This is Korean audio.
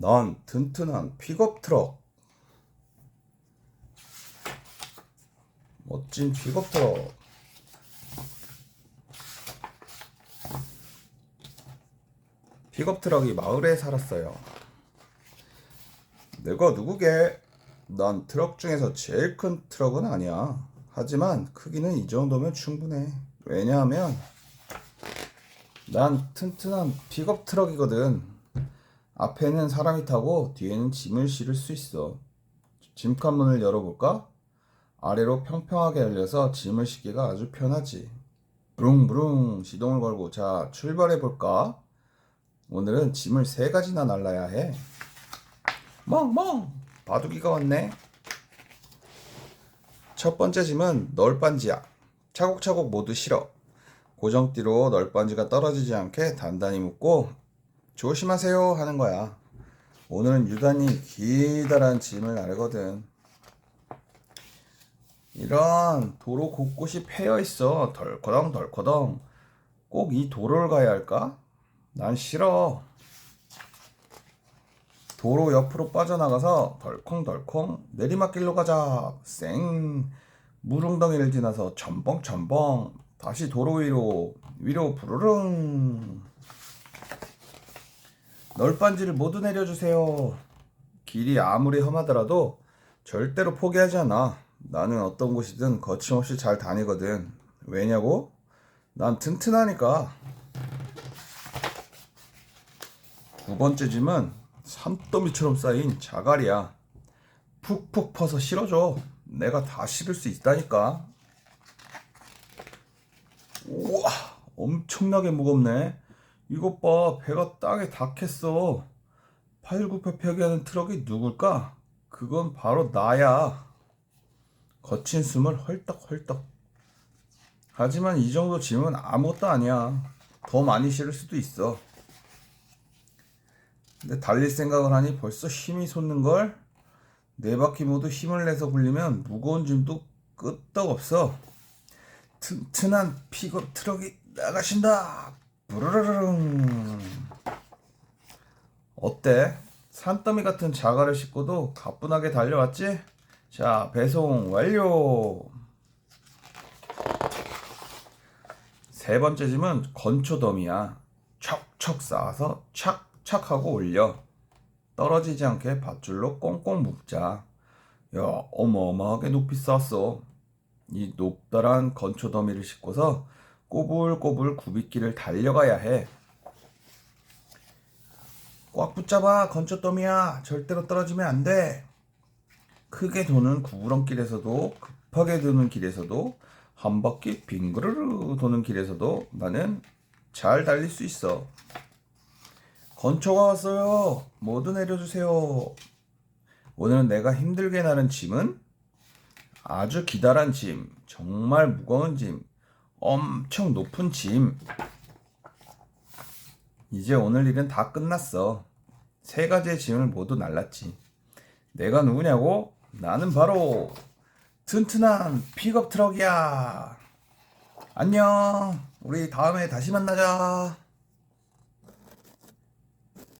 넌 튼튼한 픽업 트럭. 멋진 픽업 트럭. 픽업 트럭이 마을에 살았어요. 내가 누구게? 난 트럭 중에서 제일 큰 트럭은 아니야. 하지만 크기는 이 정도면 충분해. 왜냐하면 난 튼튼한 픽업 트럭이거든. 앞에는 사람이 타고 뒤에는 짐을 실을 수 있어. 짐칸 문을 열어볼까? 아래로 평평하게 열려서 짐을 싣기가 아주 편하지. 부릉부릉 시동을 걸고 자 출발해 볼까? 오늘은 짐을 세 가지나 날라야 해. 멍멍 바둑이가 왔네. 첫 번째 짐은 널빤지야. 차곡차곡 모두 실어. 고정띠로 널빤지가 떨어지지 않게 단단히 묶고 조심하세요 하는 거야. 오늘은 유단히 기다란 짐을 나르거든. 이런 도로 곳곳이 패여 있어. 덜커덩 덜커덩. 꼭 이 도로를 가야 할까? 난 싫어. 도로 옆으로 빠져나가서 덜컹덜컹 내리막길로 가자. 쌩. 물웅덩이를 지나서 첨벙첨벙 다시 도로 위로 위로 부르릉. 널빤지를 모두 내려주세요. 길이 아무리 험하더라도 절대로 포기하지 않아. 나는 어떤 곳이든 거침없이 잘 다니거든. 왜냐고? 난 튼튼하니까. 두 번째 짐은 산더미처럼 쌓인 자갈이야. 푹푹 퍼서 실어줘. 내가 다 실을 수 있다니까. 우와, 엄청나게 무겁네. 이것 봐, 배가 땅에 닿겠어. 팔굽혀펴기 하는 트럭이 누굴까? 그건 바로 나야. 거친 숨을 헐떡헐떡. 하지만 이 정도 짐은 아무것도 아니야. 더 많이 실을 수도 있어. 근데 달릴 생각을 하니 벌써 힘이 솟는 걸? 네 바퀴 모두 힘을 내서 굴리면 무거운 짐도 끄떡없어. 튼튼한 픽업 트럭이 나가신다. 부르르릉. 어때? 산더미 같은 자갈을 싣고도 가뿐하게 달려왔지? 자, 배송 완료. 세 번째 짐은 건초더미야. 척척 쌓아서 착착 하고 올려. 떨어지지 않게 밧줄로 꽁꽁 묶자. 야, 어마어마하게 높이 쌓았어. 이 높다란 건초 더미를 싣고서 꼬불꼬불 굽이길을 달려가야 해. 꽉 붙잡아, 건초 더미야. 절대로 떨어지면 안 돼. 크게 도는 구부렁길에서도 급하게 도는 길에서도 한 바퀴 빙그르르 도는 길에서도 나는 잘 달릴 수 있어. 건초가 왔어요. 모두 내려주세요. 오늘은 내가 힘들게 나른 짐은 아주 기다란 짐, 정말 무거운 짐, 엄청 높은 짐. 이제 오늘 일은 다 끝났어. 세 가지의 짐을 모두 날랐지. 내가 누구냐고? 나는 바로 튼튼한 픽업 트럭이야. 안녕. 우리 다음에 다시 만나자.